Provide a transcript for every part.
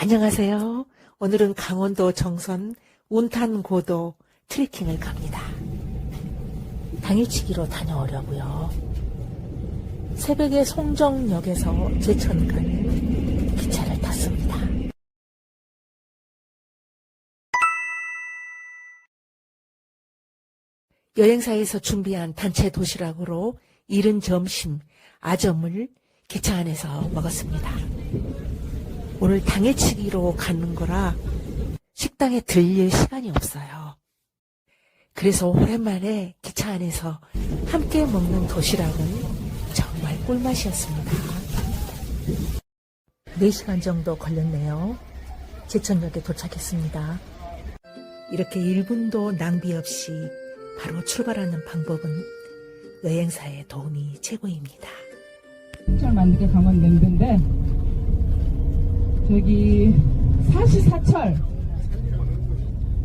안녕하세요. 오늘은 강원도 정선 운탄고도 트레킹을 갑니다. 당일치기로 다녀오려고요. 새벽에 송정역에서 제천 가는 기차를 탔습니다. 여행사에서 준비한 단체 도시락으로 이른 점심 아점을 기차 안에서 먹었습니다. 오늘 당일치기로 가는 거라 식당에 들릴 시간이 없어요. 그래서 오랜만에 기차 안에서 함께 먹는 도시락은 정말 꿀맛이었습니다. 4시간 정도 걸렸네요. 제천역에 도착했습니다. 이렇게 1분도 낭비 없이 바로 출발하는 방법은 여행사의 도움이 최고입니다. 잘 만들게 강원랜드인데 저기 사시사철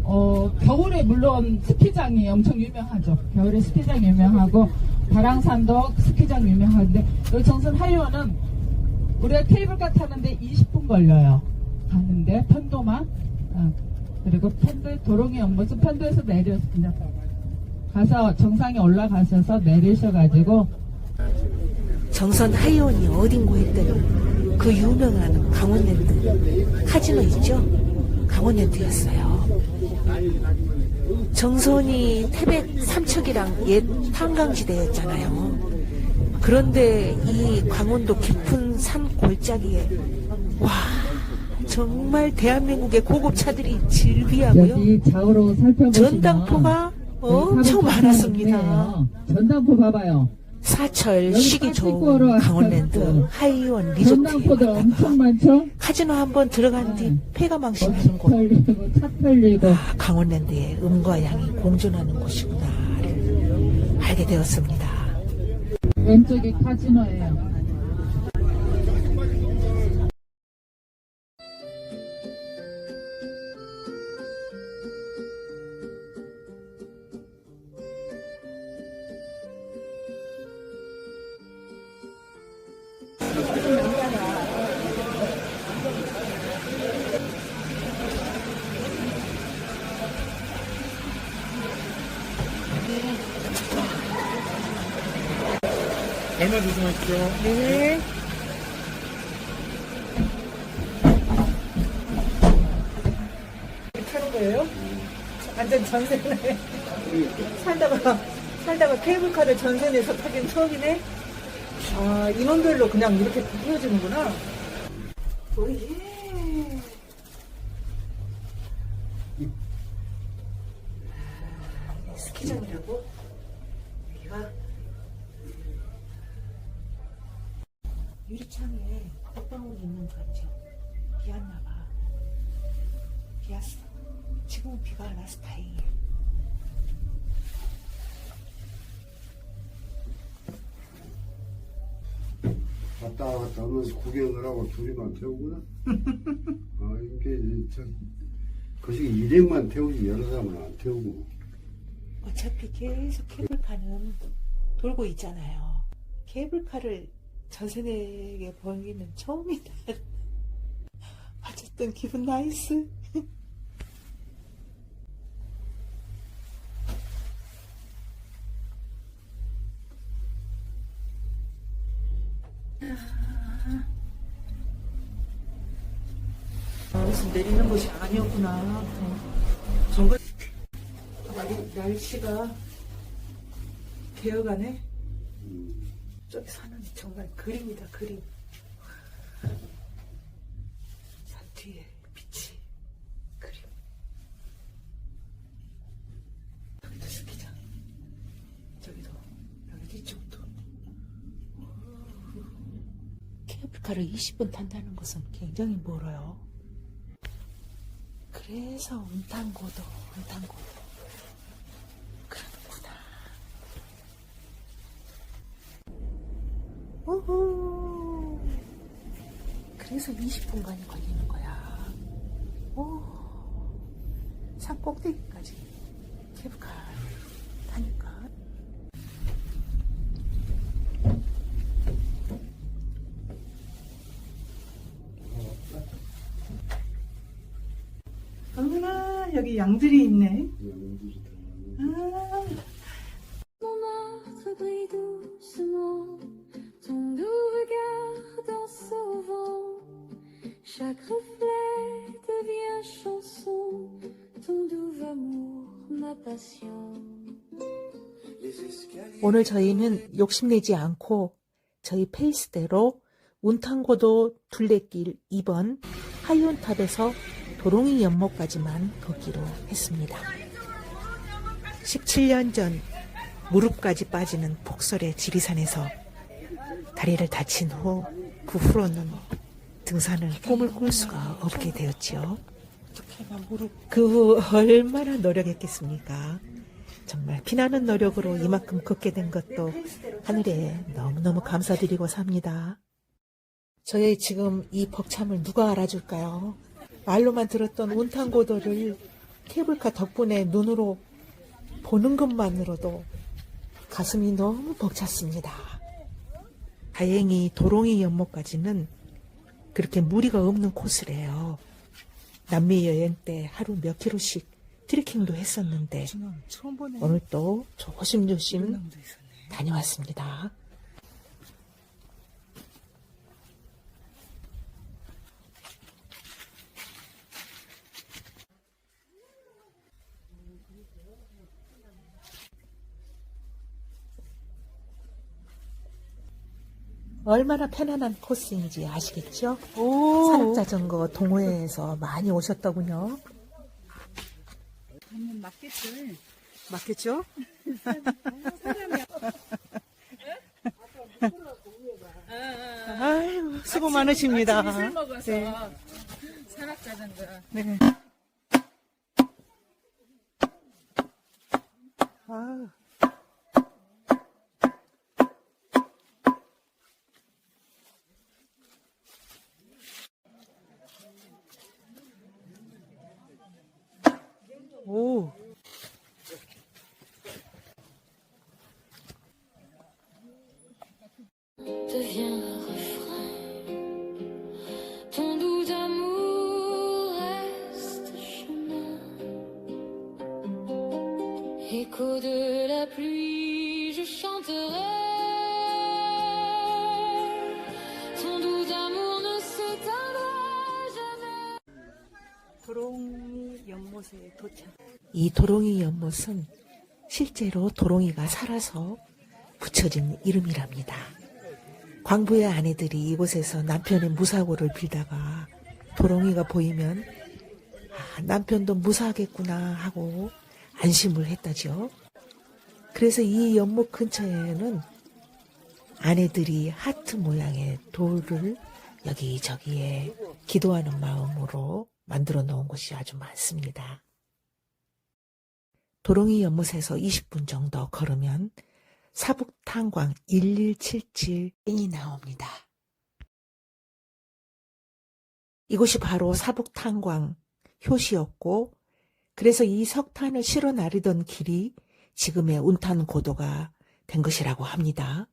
어 겨울에 물론 스키장이 엄청 유명하죠. 겨울에 스키장 유명하고 다랑산도 스키장 유명한데 여기 정선 하이원은 우리가 케이블카 타는데 20분 걸려요. 가는데 편도만 어, 그리고 편도 도롱이 연못은 편도에서 내렸습니다. 가서 정상에 올라가셔서 내리셔가지고 정선 하이온이 어딘고 했더니 그 유명한 강원랜드 카지노 있죠? 강원랜드였어요. 정선이 태백 삼척이랑 옛 탄광지대였잖아요. 그런데 이 강원도 깊은 산 골짜기에 와 정말 대한민국의 고급 차들이 질비하고요. 여기 좌우로 살펴보시면 전당포가 엄청 많았습니다. 전당포 봐봐요. 사철 쉬기 좋은. 강원랜드 하이원 전당포들 리조트에 많죠? 카지노 한번 들어간 뒤 네. 폐가 차 망신하는 곳 털리고 아, 강원랜드의 음과 양이 공존하는 곳이구나를 알게 되었습니다. 왼쪽이 카지노예요. 얼마 조심하십시오. 네. 타는 거예요? 완전 전세네. 살다가 살다가 케이블카를 전세 내서 타긴 처음이네. 아 인원별로 그냥 이렇게 이어지는구나. 오예. 아, 스키장이라고? 여기가 유리창에 콧방울 있는 거 같죠? 비 왔나 봐. 비 왔어. 지금은 비가 안 와서 다행이야. 갔다 갔다 하면서 구경을 하고 둘이만 태우구나. 아, 이게, 저, 거시기 일행만 태우지, 여러 사람은 안 태우고. 어차피 계속 케이블카는 돌고 있잖아요. 케이블카를 전세내게 보기는 처음이다. 어쨌든 기분 나이스. 아, 무슨 내리는 곳이 아니었구나. 어. 정글 날, 날씨가 개어가네. 저기 산은 정말 그림이다, 그림. 산 뒤에 빛이 그림. 여기도 스키장. 저기도, 여기 이쪽도. 케이블카를 20분 탄다는 것은 굉장히 멀어요. 그래서 운탄고도, 운탄고도. 우후. 그래서 20분간이 걸리는 거야. 오. 산 꼭대기까지 캐브카 타니까. 어머나, 여기 양들이 있네. Chaque reflet devient chanson, ton doux amour, ma passion. 오늘 저희는 욕심내지 않고 저희 페이스대로 운탕고도 둘레길 2번 하이온탑에서 도롱이 연못까지만 걷기로 했습니다. 17년 전 무릎까지 빠지는 폭설의 지리산에서 다리를 다친 후그 후로는 등산을 꿈을 꿀 수가 없게 되었지요. 그 후 얼마나 노력했겠습니까? 정말 피나는 노력으로 이만큼 걷게 된 것도 하늘에 너무너무 감사드리고 삽니다. 저의 지금 이 벅참을 누가 알아줄까요? 말로만 들었던 운탕고도를 케이블카 덕분에 눈으로 보는 것만으로도 가슴이 너무 벅찼습니다. 다행히 도롱이 연못까지는 그렇게 무리가 없는 코스래요. 남미 여행 때 하루 몇 킬로씩 트레킹도 했었는데. 오늘 또 조심조심 다녀왔습니다. 얼마나 편안한 코스인지 아시겠죠? 산악자전거 동호회에서 많이 오셨더군요. 맞겠지. 맞겠죠? 아유, 수고 많으십니다. 술 먹어서 네. 산악자전거. 네. 아. Écho de la pluie, je chanterai. Ton doux amour ne s'éteindra jamais. 도롱이 연못에 도착. 이 도롱이 연못은 실제로 도롱이가 살아서 붙여진 이름이랍니다. 광부의 아내들이 이곳에서 남편의 무사고를 빌다가 도롱이가 보이면 아, 남편도 무사하겠구나 하고 안심을 했다죠. 그래서 이 연못 근처에는 아내들이 하트 모양의 돌을 여기저기에 기도하는 마음으로 만들어 놓은 곳이 아주 많습니다. 도롱이 연못에서 20분 정도 걸으면 사북탄광 1177이 나옵니다. 이곳이 바로 사북탄광 효시였고, 그래서 이 석탄을 실어 나르던 길이 지금의 운탄 고도가 된 것이라고 합니다.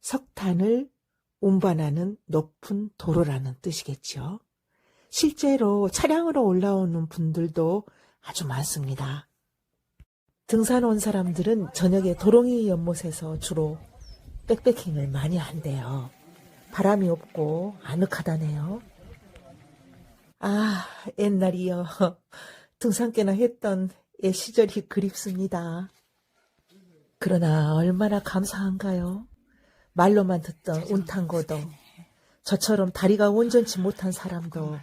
석탄을 운반하는 높은 도로라는 뜻이겠죠. 실제로 차량으로 올라오는 분들도 아주 많습니다. 등산 온 사람들은 저녁에 도롱이 연못에서 주로 백패킹을 많이 한대요. 바람이 없고 아늑하다네요. 아, 옛날이요. 등산께나 했던 옛 시절이 그립습니다. 그러나 얼마나 감사한가요? 말로만 듣던 운탄고도 저처럼 다리가 온전치 못한 사람도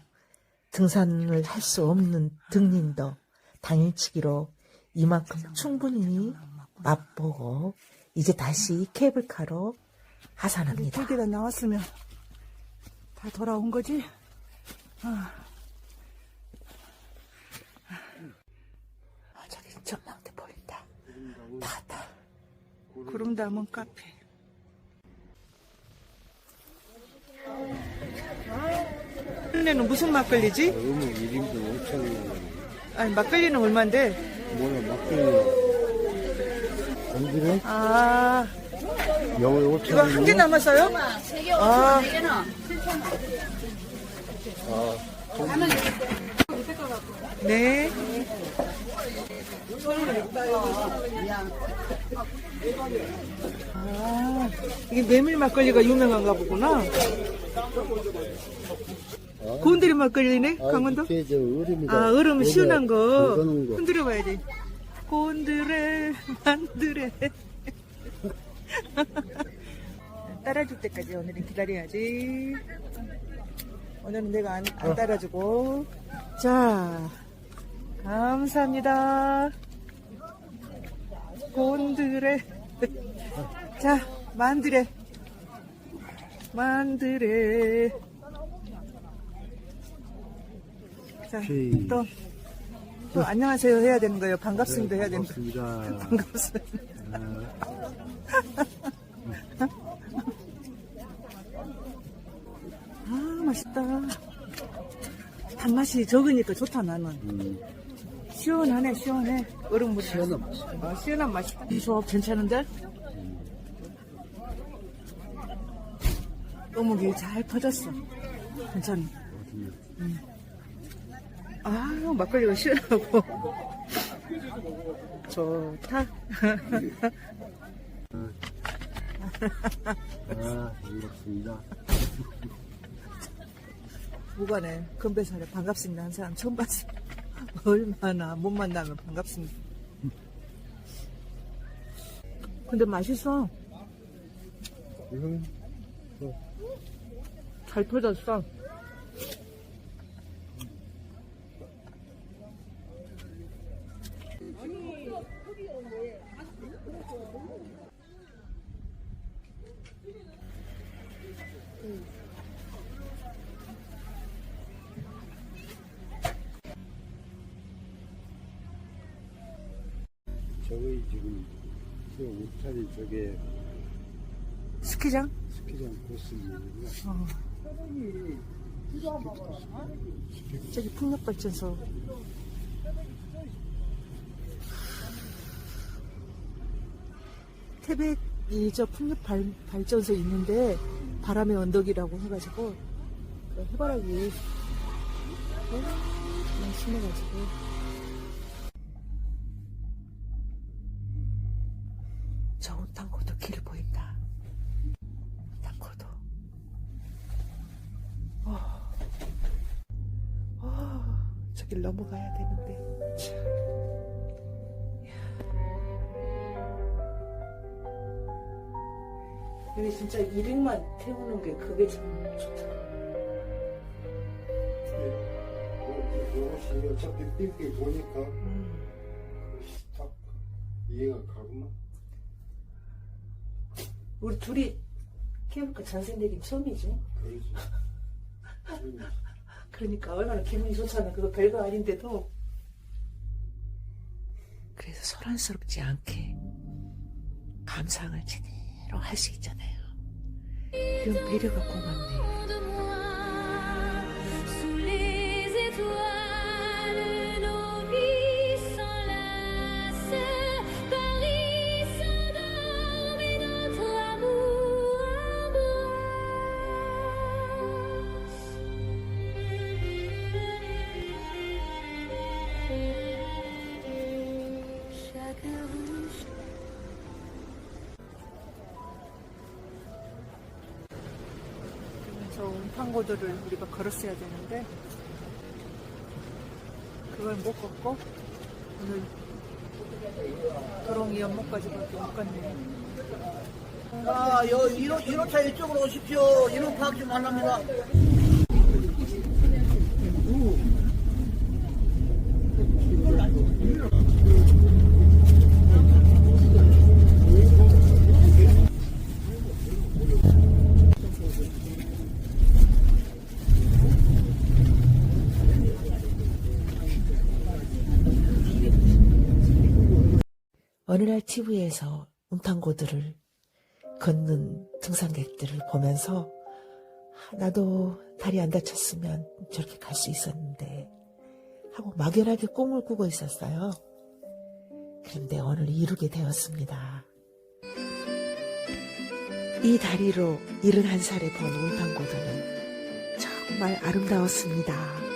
등산을 할 수 없는 등님도 당일치기로 이만큼 충분히 맛보고 이제 다시 케이블카로 하산합니다. 저기다 나왔으면 다 돌아온 거지? 아, 저기 전망대 보인다. 바다. 구름 담은 카페. 막걸리는 무슨 막걸리지? 음은 1인분 5천 원. 아니 막걸리는 얼마인데? 뭐야 막걸리. 공기는 아 5천 이거 한개 남았어요? 아 네. 아, 이게 메밀 막걸리가 유명한가 보구나. 곤드레 막걸리네, 강원도? 이게 저 얼음이다. 아, 얼음 시원한 거. 거. 흔들어 봐야지. 곤드레, 만드레. 따라줄 때까지 오늘은 기다려야지. 오늘은 내가 안, 안 따라주고. 자, 감사합니다. 곤드레. 자, 만드레. 만드레. 자. 또, 또 안녕하세요 해야 되는 거예요. 반갑습니다 해야 되는 거예요. 반갑습니다. 반갑습니다. 아, 맛있다. 단맛이 적으니까 좋다, 나는. 음, 시원하네, 시원해. 얼음물. 시원한 맛. 아, 시원한 맛이. 이 조합 괜찮은데? 어묵이 잘 퍼졌어. 괜찮네. 음. 아, 막걸리가 시원하고. 좋다. 아, 반갑습니다. 무관에 건배사를 반갑습니다 한 사람 처음 봤어. 얼마나 못 만나면 반갑습니다. 근데 맛있어. 잘 퍼졌어. 저기 지금 저 울타리 저게 스키장? 스키장 코스입니다. 어. 저기 풍력발전소. 태백이 저 풍력 발, 발전소 있는데 바람의 언덕이라고 해가지고 그 해바라기 그냥 심해가지고 저길 넘어가야 되는데. 참. 이야. 여기 진짜 200만 태우는 게 그게 참 좋다. 이것이 어차피 빙빙 보니까 음. 딱 이해가 가구만. 우리 둘이 케이블카 전세 내긴 처음이지. 그러지. 그러니까 얼마나 기분이 좋잖아. 그거 별거 아닌데도. 그래서 소란스럽지 않게 감상을 제대로 할 수 있잖아요. 이런 배려가 고맙네. 저 운판고도를 우리가 걸었어야 되는데 그걸 못 걷고 오늘 도롱이 연못까지밖에 못 갔네. 아, 여, 이노, 이노차 이쪽으로 오십시오. 이노 파악 좀 하랍니다. 어느 날 TV에서 운탄고들을 걷는 등산객들을 보면서 아, 나도 다리 안 다쳤으면 저렇게 갈 수 있었는데 하고 막연하게 꿈을 꾸고 있었어요. 그런데 오늘 이루게 되었습니다. 이 다리로 71살에 본 운탄고도는 정말 아름다웠습니다.